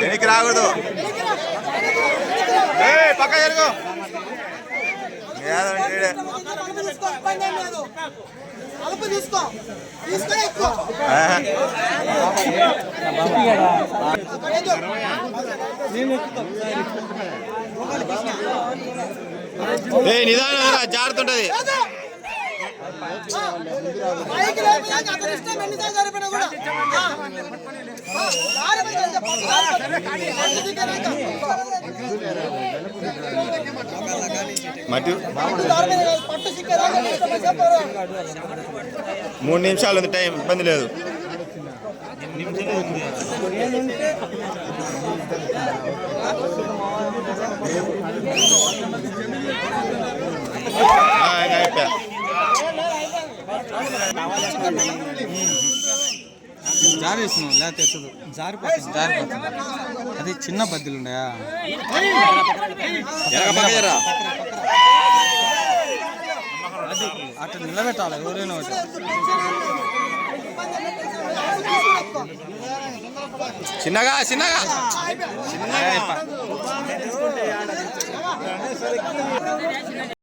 వెనక్కి రాకూడదు ఏయ్, పక్క జరుగు. అలుపు తీసుకో తీసుకొని ఎక్కువ నిదానం రా, మూడు నిమిషాలు ఉంది టైం ఇబ్బంది లేదు. అయిపోయా. జారేస్తున్నాం లేకపోతే ఎత్తదు జారిపోతుంది జారిపోతుంది. అది చిన్న బద్దెలు ఉన్నాయా? అది అట్లా నిలబెట్టాలి ఎవరైనా ఒకటి. చిన్నగా చిన్నగా. చిన్నగా.